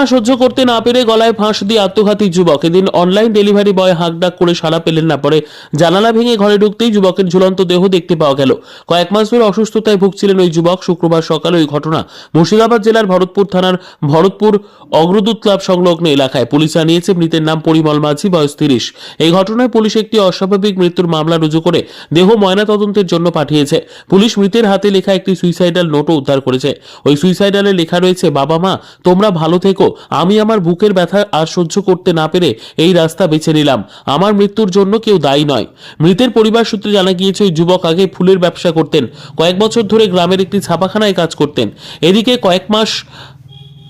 যন্ত্রণা সহ্য করতে না পেরে গলায় ফাঁস দিয়ে আত্মঘাতী যুবক। এদিন অনলাইন ডেলিভারি বয় হাঁকডাক করে সাড়া পেলেন না, পরে জানালা ভেঙে ঘরে ঢুকতেই যুবকের ঝুলন্ত দেহ দেখতে পাওয়া গেল। কয়েক মাস ধরে অসুস্থতায় ভুগছিলেন ওই যুবক, শুক্রবার সকালে ওই ঘটনা মুর্শিদাবাদ জেলার ভরতপুর থানার ভরতপুর অগ্রদূত ক্লাব সংলগ্ন এলাকায় পুলিশ জানিয়েছে, মৃতের নাম পরিমল মাঝি, বয়স তিরিশ। এই ঘটনায় পুলিশ একটি অস্বাভাবিক মৃত্যুর মামলা রুজু করে দেহ ময়নাতদন্তের জন্য পাঠিয়েছে। পুলিশ মৃতের হাতে লেখা একটি সুইসাইডাল নোটও উদ্ধার করেছে। ওই সুইসাইডালে লেখা রয়েছে, বাবা মা, তোমরা ভালো থেকো আমি আমার বুকের ব্যথা আর সহ্য করতে না পেরে এই রাস্তা বেছে নিলাম। আমার মৃত্যুর জন্য কেউ দায়ী নয়। মৃতের পরিবার সূত্রে জানা গিয়েছে, ওই যুবক আগে ফুলের ব্যবসা করতেন। কয়েক বছর ধরে গ্রামের একটি ছাপাখানায় কাজ করতেন। এদিকে কয়েক মাস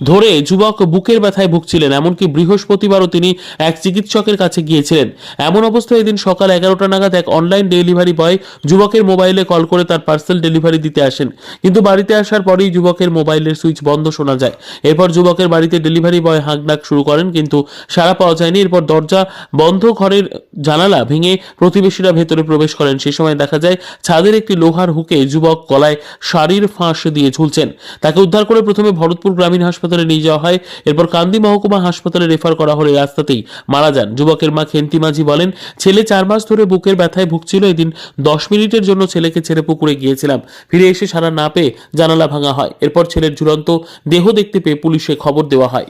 ধরে যুবক বুকের ব্যথায় ভুগছিলেন, এমনকি বৃহস্পতিবারও তিনি এক চিকিৎসকের কাছে গিয়েছিলেন। এমন অবস্থায় এদিন সকাল এগারোটা নাগাদ এক অনলাইন ডেলিভারি বয় যুবকের মোবাইলে কল করে তার পার্সেল ডেলিভারি দিতে আসেন। কিন্তু বাড়িতে আসার পরেই যুবকের মোবাইলের সুইচ বন্ধ শোনা যায়। এরপর যুবকের বাড়িতে ডেলিভারি বয় হাঁকডাক শুরু করেন, কিন্তু সাড়া পাওয়া যায়নি। এরপর দরজা বন্ধ ঘরের জানালা ভেঙে প্রতিবেশীরা ভেতরে প্রবেশ করেন। সেই সময় দেখা যায়, ছাদের একটি লোহার হুকে যুবক গলায় শাড়ির ফাঁস দিয়ে ঝুলছেন। তাকে উদ্ধার করে প্রথমে ভরতপুর গ্রামীণ হাসপাতালে নিয়ে যাওয়া হয়। এরপর কান্দি মহকুমা হাসপাতালে রেফার করা হলে রাস্তাতেই মারা যান। যুবকের মা খেন্তি মাঝি বলেন, ছেলে চার মাস ধরে বুকের ব্যথায় ভুগছিল। এদিন দশ মিনিটের জন্য ছেলেকে ছেড়ে পুকুরে গিয়েছিলাম। ফিরে এসে সারা না পেয়ে জানালা ভাঙা হয়। এরপর ছেলের ঝুলন্ত দেহ দেখতে পেয়ে পুলিশে খবর দেওয়া হয়।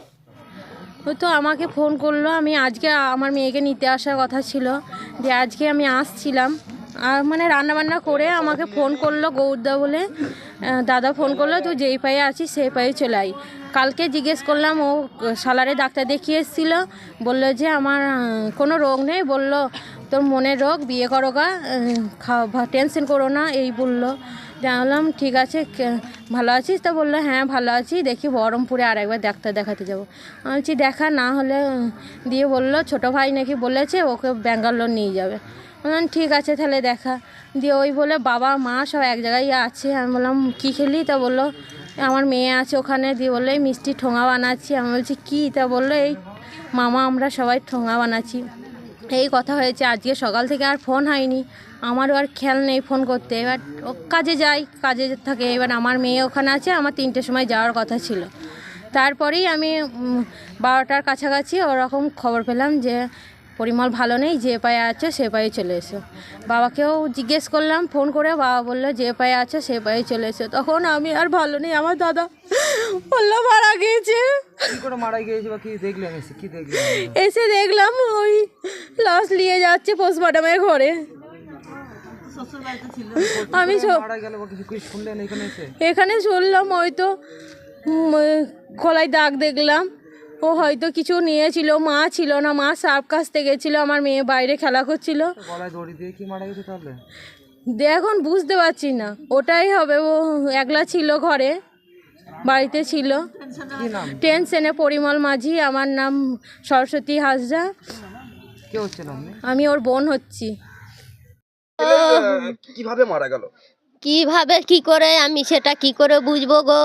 তো আমাকে ফোন করল। আমি আজকে আমার মেয়েকে নিতে আসার কথা ছিল যে আজকে আমি আসছিলাম। আর মানে রান্নাবান্না করে আমাকে ফোন করল গৌরদা বলে দাদা ফোন করল, তুই যেই পায়ে আছিস সেই পায়ে চলে আই কালকে জিজ্ঞেস করলাম, ও সালারে ডাক্তার দেখিয়ে এসেছিল? বলল যে, আমার কোনো রোগ নেই। বলল, তোর মনের রোগ, বিয়ে করো গা খাওয়া টেনশন করো না। এই বলল। জানলাম, ঠিক আছে ভালো আছিস? তা বলল হ্যাঁ ভালো আছি। দেখি বহরমপুরে আর একবার ডাক্তার দেখাতে যাব। আমি বলছি, দেখা না হলে, দিয়ে বলল, ছোটো ভাই নাকি বলেছে, ওকে ব্যাঙ্গালোর নিয়ে যাবে। বললাম, ঠিক আছে, তাহলে দেখা। দিয়ে ওই বলে, বাবা, মা সব এক জায়গায় আছে। আমি বললাম, কী খেলি? তা বলল, আমার মেয়ে আছে ওখানে। দিয়ে বলল, এই মিষ্টি ঠোঙা বানাচ্ছি। আমি বলছি, কী? তা বলল, এই মামা, আমরা সবাই ঠোঙা বানাচ্ছি। এই কথা হয়েছে। আজকে সকাল থেকে আর ফোন হয়নি। আমারও আর খেয়াল নেই ফোন করতে। এবার ও কাজে যাই, কাজে থাকে। এবার আমার মেয়ে ওখানে আছে, আমার তিনটের সময় যাওয়ার কথা ছিল। তারপরেই আমি বারোটার কাছাকাছি ওরকম খবর পেলাম যে পরিমল ভালো নেই যে পায়ে আছে সে পায়ে চলে এসো। বাবাকেও জিজ্ঞেস করলাম ফোন করে বাবা বলল যে পায়ে আছে সে পায়ে চলে এসো। তখন আমি আর ভালো নেই আমার দাদা বলল মারা গিয়েছে। এসে দেখলাম ওই লাশ নিয়ে যাচ্ছে পোস্টমর্টমের ঘরে। আমি এখানে শুনলাম ওই তো গলায় দাগ দেখলাম। ও হয়তো কিছু নিয়েছিল মা ছিল না মা সার্ফ কাছতে গেছিল আমার মেয়ে বাইরে খেলা করছিল। এখন বুঝতে পারছি না ওটাই হবে ও একলা ছিল ঘরে বাড়িতে ছিল। টেনশনে পরিমল মাঝি আমার নাম সরস্বতী আপনি? আমি ওর বোন হচ্ছি। কীভাবে মারা গেল? কীভাবে কি করে আমি সেটা কি করে বুঝব গো?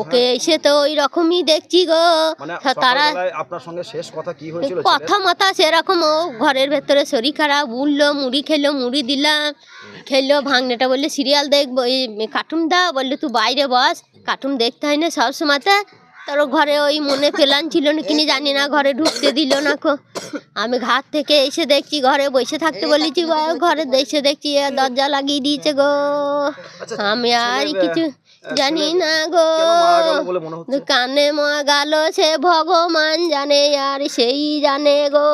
ওকে এসে তো ওই রকমই দেখছি গো। মানে তারা আপনার সঙ্গে শেষ কথা কি হয়েছিল কথা মতা সেরকম ও ঘরের ভেতরে শরীর খারাপ উঠল মুড়ি খেলো মুড়ি দিলাম খেললো ভাঙনেটা বললে সিরিয়াল দেখব এই কার্টুন দাও বললে তুই বাইরে বস কার্টুন দেখতে হয় না সব সময়তে তোর ঘরে ওই মনে প্ল্যান ছিল না কিনি জানি না ঘরে ঢুকতে দিল না কো। আমি ঘাট থেকে এসে দেখছি ঘরে বসে থাকতে বলেছি ঘরে এসে দেখছি দরজা লাগিয়ে দিয়েছে গো। আমি আর কিছু জানি না গো। কেন মা গেল সে ভগবান জানে আর সেই জানে গো।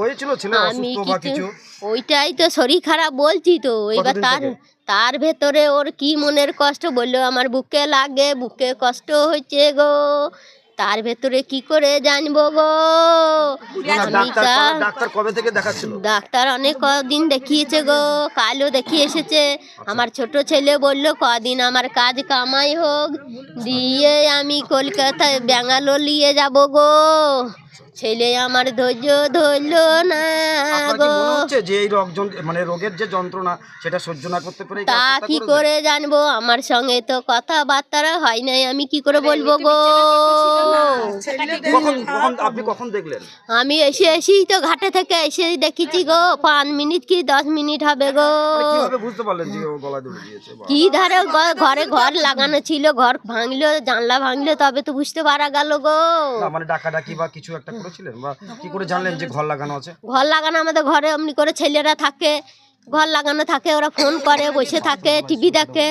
হয়েছিল ছেলে আমি কিছু ওইটাই তো শরীর খারাপ বলছি তো। এবার তার তার ভেতরে ওর কি মনের কষ্ট বলল? আমার বুকে লাগে বুকে কষ্ট হচ্ছে গো। তার ভেতরে কি করে জানব গো? ডাক্তার ডাক্তার কবে থেকে দেখাচ্ছিল? ডাক্তার অনেক কদিন দেখিয়েছে গো কালও দেখিয়ে এসেছে আমার ছোট ছেলে বলল কদিন আমার কাজ কামাই হোক দিয়ে আমি কলকাতায় ব্যাঙ্গালোর নিয়ে যাব গো। ছেলে আমার ধৈর্য ধরল না গো। হচ্ছে যে এই রোগ মানে রোগের যে যন্ত্রণা সেটা সহ্য না করতে পেরে তা কি করে জানব? আমার সঙ্গে তো কথাবার্তা হয় নাই আমি কি করে বলব গো? কখন কখন আপনি কখন দেখলেন? আমি এসে এসেই তো ঘাটে থেকে এসে দেখেছি গো। পাঁচ মিনিট কি দশ মিনিট হবে গো? বুঝতে পারলেন যে ও দিয়েছে? কি ধারে ঘ- ঘরে ঘর লাগানো ছিল ঘর ভাঙলো জানলা ভাঙলো তবে তো বুঝতে পারা গেল গো। মানে ডাকাডাকি বা কিছু একটা করেছিলেন? বা কি করে জানলেন যে ঘর লাগানো আছে? ঘর লাগানো আমাদের ঘরে এমনি করে ছেলেরা থাকে। ঘর লাগানো থাকে ওরা ফোন করে বসে থাকে টিভি দেখে।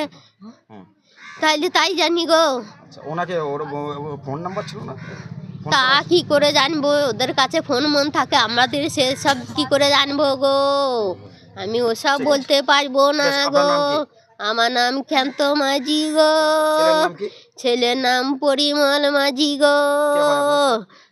তাইলে তাই জানি গো। আচ্ছা ওনাকে ওর ফোন নাম্বার ছিল না? তা কি করে জানব? ওদের কাছে ফোন মন থাকে আমাদের সে সব কি করে জানব গো? আমি ওসব বলতে পারব না গো। আমার নাম ক্ষান্ত মাঝি গো। ছেলের নাম পরিমল মাঝি গো।